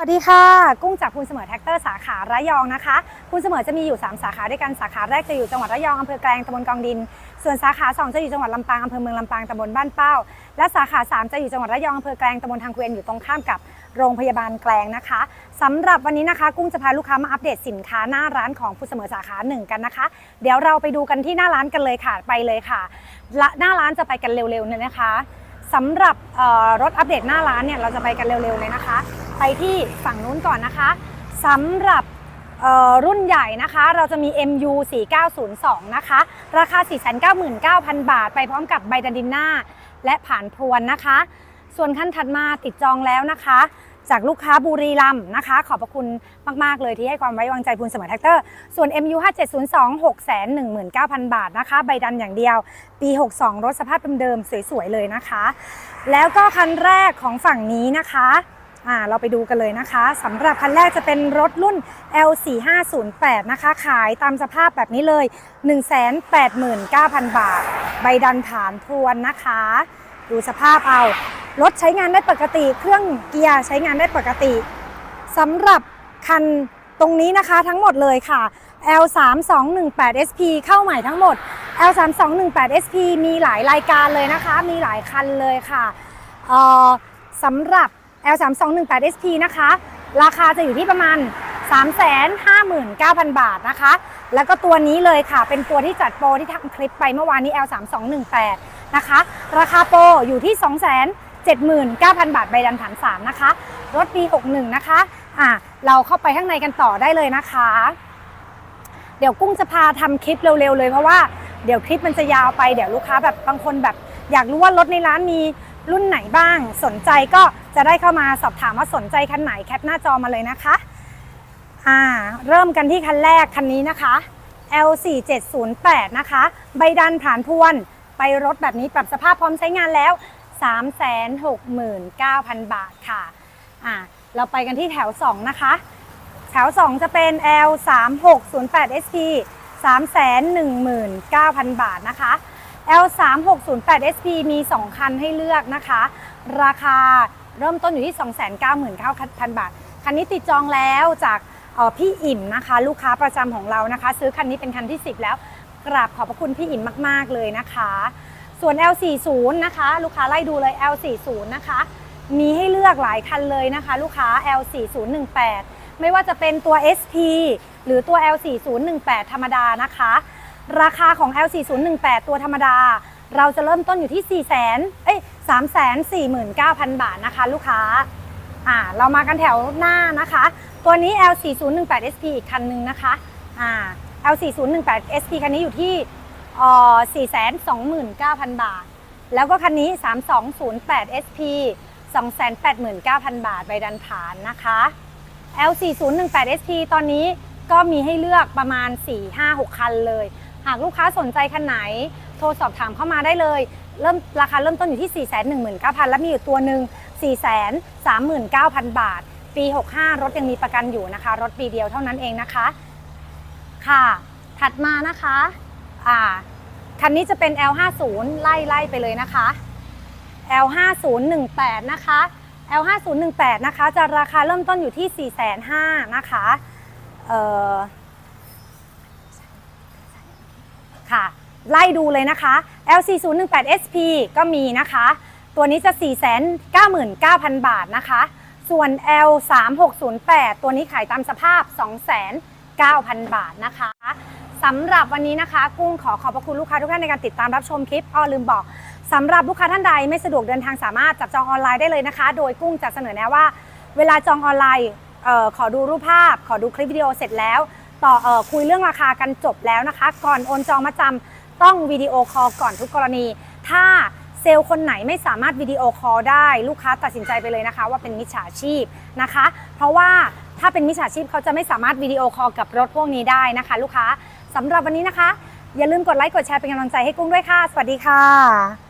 สวัสดีค่ะ กุ้งจากคุณเสมอแท็กเตอร์สาขาระยองนะคะคุณเสมอจะมีอยู่ 3 สาขาด้วยกันสาขาแรกจะอยู่จังหวัดระยองอำเภอแกลงตำบลกองดิน ส่วนสาขา 2 จะอยู่จังหวัดลำปางอำเภอเมืองลำปางตำบลบ้านเป้า และสาขา 3 จะอยู่จังหวัดระยองอำเภอแกลงตำบลทางเกวียนอยู่ตรงข้ามกับโรงพยาบาลแกลงนะคะสำหรับวันนี้นะคะ กุ้งจะพาลูกค้ามาอัปเดตสินค้าหน้าร้านของคุณเสมอสาขาหนึ่งกันนะคะ เดี๋ยวเราไปดูกันที่หน้าร้านกันเลยค่ะไปเลยค่ะละหน้าร้านจะไปกันเร็วๆเนี่ยนะคะสำหรับรถอัปเดตหน้าร้านเนี่ยเราจะไปกันเร็วๆเลยนะคะ ไปที่ฝั่งนู้นก่อนนะคะสำหรับรุ่นใหญ่นะคะ เราจะมี MU 4902 นะคะ ราคา 499,000 บาท ไปพร้อมกับใบดันดินหน้าและผ่านพรวนนะคะ ส่วนขั้นถัดมาติดจองแล้วนะคะ จากลูกค้าบุรีรัมนะคะ ขอบพระคุณมาก ๆ เลยที่ให้ความไว้วางใจคุณเสมอแท็กเตอร์ ส่วน MU 5702 619,000 บาทนะคะ ใบดันอย่างเดียว ปี 62 รถสภาพเดิมๆสวย ๆ เลยนะคะ แล้วก็คันแรกของฝั่งนี้นะคะ อ่าเราไปดูกันเลยนะคะสำหรับคันแรกจะเป็นรถรุ่น L4508 นะคะ ขายตามสภาพแบบนี้เลย 189,000 บาท ใบดันฐานพรวนนะคะ ดูสภาพเอา รถใช้งานได้ปกติ เครื่องเกียร์ใช้งานได้ปกติสำหรับคันตรงนี้นะคะทั้งหมดเลยค่ะ L3218SP เข้าใหม่ทั้งหมด L3218SP มีหลายรายการเลยนะคะ มีหลายคันเลยค่ะออสำหรับ L3218SP นะคะ ราคาจะอยู่ที่ประมาณ 359,000 บาทนะคะ แล้วก็ตัวนี้เลยค่ะ เป็นตัวที่จัดโปรที่ทำคลิปไปเมื่อวานนี้ L3218 นะคะ ราคาโปรอยู่ที่ 279,000 บาทใบดันฐาน3นะคะ รถปี 61 นะคะอะเราเข้าไปข้างในกันต่อได้เลยนะคะ เดี๋ยวกุ้งจะพาทำคลิปเร็วๆเลยเพราะว่าเดี๋ยวคลิปมันจะยาวไปเดี๋ยวลูกค้าแบบบางคนแบบ อยากรู้ว่ารถในร้านมี รุ่นไหนบ้าง สนใจก็จะได้เข้ามาสอบถามว่าสนใจคันไหนแคปหน้าจอมาเลยนะคะอ่าเริ่มกันที่คันแรกคันนี้นะคะ L4708 นะคะ ใบดันผ่านพวน ไปรถแบบนี้ปรับสภาพพร้อมใช้งานแล้ว 369,000 บาทค่ะอ่าเราไปกันที่แถว 2 นะคะ แถว 2 จะเป็น L 3 6 0 8 SP 319,000 บาทนะคะ L 3 6 0 8 SP มี 2 คันให้เลือกนะคะ ราคาเริ่มต้นอยู่ที่ 299,000 บาท คันนี้ติดจองแล้วจากออพี่อิ่มนะคะ ลูกค้าประจำของเรานะคะ ซื้อคันนี้เป็นคันที่ 10 แล้ว กราบขอบพระคุณพี่อิ่มมาก ๆ เลยนะคะ ส่วน L40 นะคะ ลูกค้าไล่ดูเลย L40 นะคะ มีให้เลือกหลายคันเลยนะคะ ลูกค้า L4018 ไม่ว่าจะเป็นตัว SP หรือตัว L4018 ธรรมดานะคะ ราคาของ L4018 ตัวธรรมดา เราจะเริ่มต้นอยู่ที่ 4 0 0 0 0เอ้ย349,000 บาทนะคะ ลูกค้าอ่าเรามากันแถวหน้านะคะ ตัวนี้ L4018 SP อีกคันหนึ่งนะคะอ่า L4018 SP คันนี้อยู่ที่อ่อ429,000 บาท แล้วก็คันนี้ 3208 SP 289,000 บาทใบดันฐานนะคะ L4018 SP ตอนนี้ก็มีให้เลือกประมาณ 4-5-6 คันเลย หากลูกค้าสนใจคันไหน โทรสอบถามเข้ามาได้เลย เริ่มราคาเริ่มต้นอยู่ที่ 419,000 และมีอยู่ตัวหนึ่ง439,000 บาท ปี 65 รถยังมีประกันอยู่นะคะ รถปีเดียวเท่านั้นเองนะคะ ค่ะ ถัดมานะคะอ่าคันนี้จะเป็น L50 ไล่ไล่ไปเลยนะคะ L5018 นะคะ L5018 นะคะ จะราคาเริ่มต้นอยู่ที่ 4 5 0 0 0นะคะ เอ่อ ค่ะ ไล่ดูเลยนะคะ L4018SP ก็มีนะคะ ตัวนี้จะ 499,000 บาทนะคะ ส่วน L3608 ตัวนี้ขายตามสภาพ2,900,000 บาทนะคะสำหรับวันนี้นะคะ กุ้งขอขอบพระคุณลูกค้าทุกท่านในการติดตามรับชมคลิปอ้อลืมบอกสำหรับลูกค้าท่านใดไม่สะดวกเดินทางสามารถจับจองออนไลน์ได้เลยนะคะ โดยกุ้งจะเสนอแนะว่า เวลาจองออนไลน์ขอดูรูปภาพ ขอดูคลิปวิดีโอเสร็จแล้ว ต่อเออคุยเรื่องราคากันจบแล้วนะคะ ก่อนโอนจองมาจำต้องวิดีโอคอลก่อนทุกกรณี ถ้าเซลล์คนไหนไม่สามารถวิดีโอคอลได้ลูกค้าตัดสินใจไปเลยนะคะ ว่าเป็นมิจฉาชีพนะคะ เพราะว่าถ้าเป็นมิจฉาชีพเขาจะไม่สามารถวิดีโอคอลกับรถพวกนี้ได้นะคะ ลูกค้าสำหรับวันนี้นะคะ อย่าลืมกดไลค์กดแชร์เป็นกำลังใจให้กุ้งด้วยค่ะ สวัสดีค่ะ